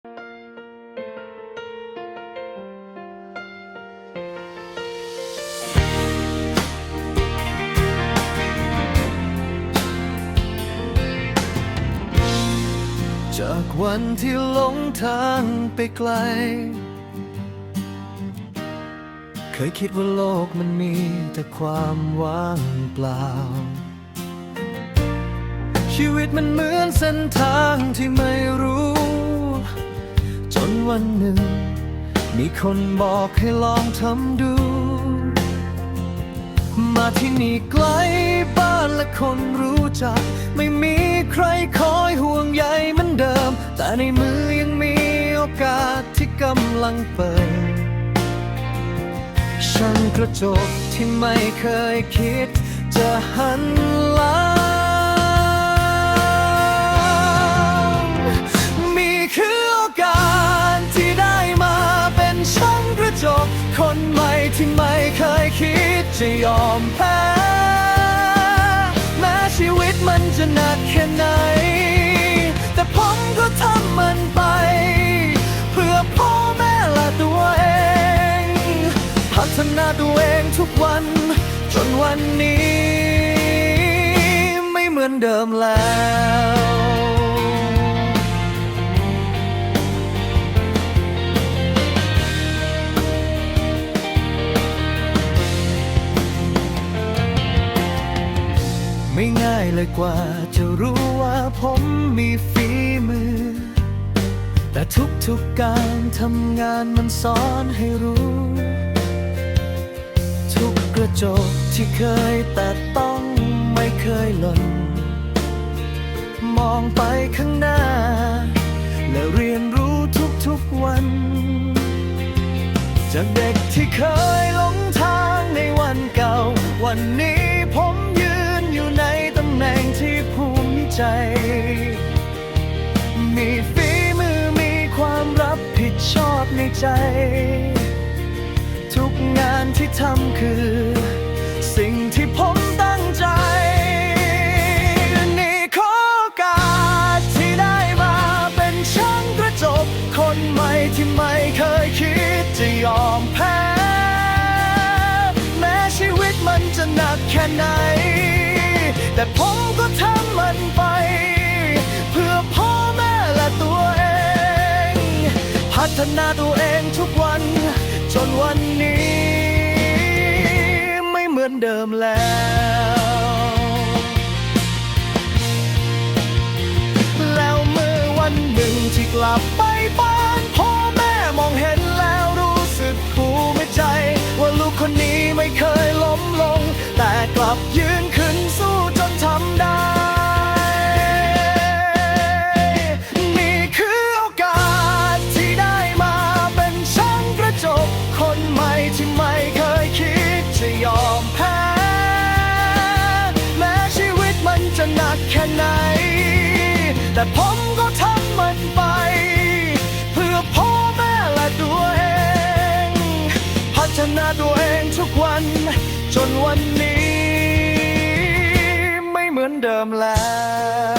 จากวันที่หลงทางไปไกล เคยคิดว่าโลกมันมีแต่ความว่างเปล่า ชีวิตมันเหมือนเส้นทางที่ไม่รู้ คนบอกให้ลองทำดู มาที่นี่ไกลบ้านและคนรู้จัก ไม่มีใครคอยห่วงใยเหมือนเดิม แต่ในมือยังมีโอกาสที่กำลังเปิด ช่างกระจกที่ไม่เคยคิด จะหันหลัง ที่ไม่เคยคิดจะยอมแพ้แม้ชีวิตมันจะหนักแค่ไหน แต่ผมก็ทำมันไป เพื่อพ่อแม่และตัวเอง พัฒนาตัวเองทุกวัน จนวันนี้ ไม่เหมือนเดิมแล้ว ไม่ง่ายเลยกว่าจะรู้ว่าผมมีฝีมือ แต่ทุกๆการทำงานมันสอนให้รู้ ทุกกระจกที่เคยแต่ต้องไม่เคยหล่น มองไปข้างหน้า และเรียนรู้ทุกๆวัน จากเด็กที่เคยหลงทางในวันเก่าวันนี้ ใจ มีฝีมือมีความรับผิดชอบในใจ ทุกงานที่ทำคือ สิ่งที่ผมตั้งใจนี่ขอโอกาสที่ได้มาเป็นช่างกระจก คนใหม่ที่ไม่เคยคิดจะยอมแพ้ แม้ชีวิตมันจะหนักแค่ไหน แต่ผมก็ทำมันไป เพื่อพ่อแม่และตัวเอง พัฒนาตัวเองทุกวัน จนวันนี้ ไม่เหมือนเดิมแล้วแล้วเมื่อวันหนึ่งที่กลับไปบ้านพ่อแม่มองเห็นแล้วรู้สึกภูมิใจ ว่าลูกคนนี้ไม่เคยล้มลง แต่กลับยืน แต่ผมก็ทำมันไป เพื่อพ่อแม่และตัวเอง พัฒนาตัวเองทุกวัน จนวันนี้ ไม่เหมือนเดิมแล้ว